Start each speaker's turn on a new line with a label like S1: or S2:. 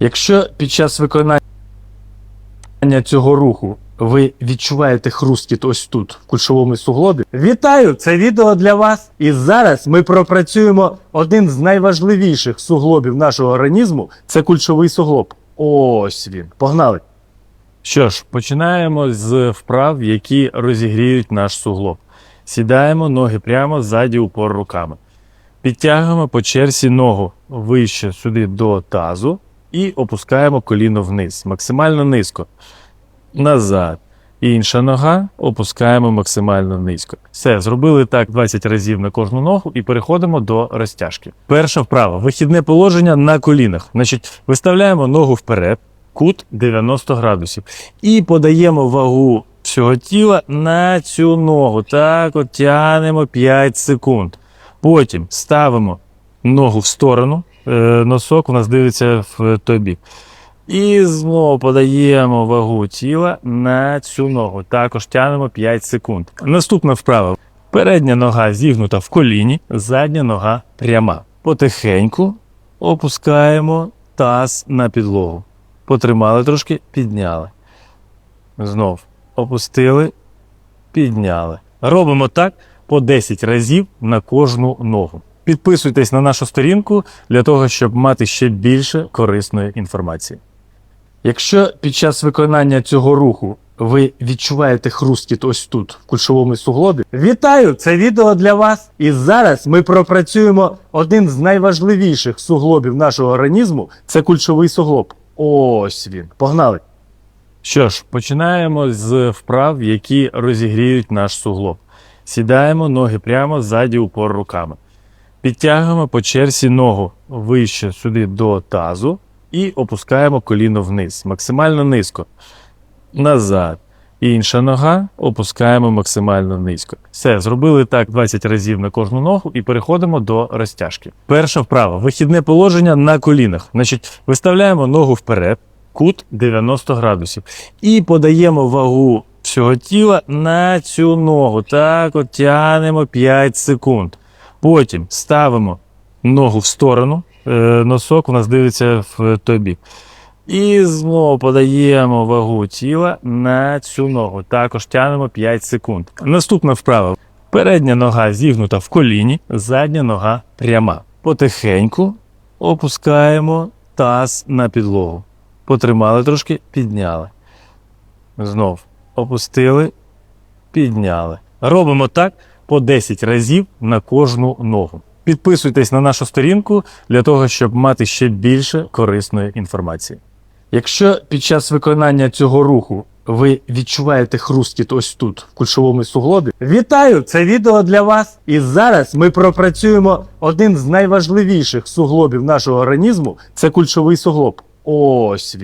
S1: Якщо під час виконання цього руху ви відчуваєте хрускіт ось тут, в кульшовому суглобі, вітаю! Це відео для вас. І зараз ми пропрацюємо один з найважливіших суглобів нашого організму це кульшовий суглоб. Ось він. Погнали! Що ж, починаємо з вправ, які розігріють наш суглоб. Сідаємо ноги прямо ззаді упор руками. Підтягуємо по черзі ногу вище сюди до тазу і опускаємо коліно вниз, максимально низько. Назад. Інша нога опускаємо максимально низько. Все, зробили так 20 разів на кожну ногу і переходимо до розтяжки. Перша вправа вихідне положення на колінах. Значить, виставляємо ногу вперед, кут 90 градусів. І подаємо вагу всього тіла на цю ногу. Так, от тянемо 5 секунд. Потім ставимо ногу в сторону, носок у нас дивиться в той бік. І знову подаємо вагу тіла на цю ногу. Також тягнемо 5 секунд. Наступна вправа. Передня нога зігнута в коліні, задня нога пряма. Потихеньку опускаємо таз на підлогу. Потримали трошки, підняли. Знов опустили, підняли. Робимо так по 10 разів на кожну ногу. Підписуйтесь на нашу сторінку для того, щоб мати ще більше корисної інформації. Якщо під час виконання цього руху ви відчуваєте хрускіт ось тут, в кульшовому суглобі, вітаю! Це відео для вас. І зараз ми пропрацюємо один з найважливіших суглобів нашого організму це кульшовий суглоб. Ось він. Погнали! Що ж, починаємо з вправ, які розігріють наш суглоб. Сідаємо ноги прямо ззаді упор руками. Підтягуємо по черзі ногу вище сюди до тазу і опускаємо коліно вниз, максимально низько. Назад. Інша нога опускаємо максимально низько. Все, зробили так 20 разів на кожну ногу і переходимо до розтяжки. Перша вправа вихідне положення на колінах. Значить, виставляємо ногу вперед, кут 90 градусів. І подаємо вагу всього тіла на цю ногу. Так, от тянемо 5 секунд. Потім ставимо ногу в сторону, е, носок у нас дивиться в той бік. І знову подаємо вагу тіла на цю ногу. Також тягнемо 5 секунд. Наступна вправа. Передня нога зігнута в коліні, задня нога пряма. Потихеньку опускаємо таз на підлогу. Потримали трошки, підняли. Знов опустили, підняли. Робимо так по 10 разів на кожну ногу. Підписуйтесь на нашу сторінку для того, щоб мати ще більше корисної інформації. Якщо під час виконання цього руху ви відчуваєте хрускіт ось тут, в кульшовому суглобі, вітаю! Це відео для вас. І зараз ми пропрацюємо один з найважливіших суглобів нашого організму це кульшовий суглоб. Ось він.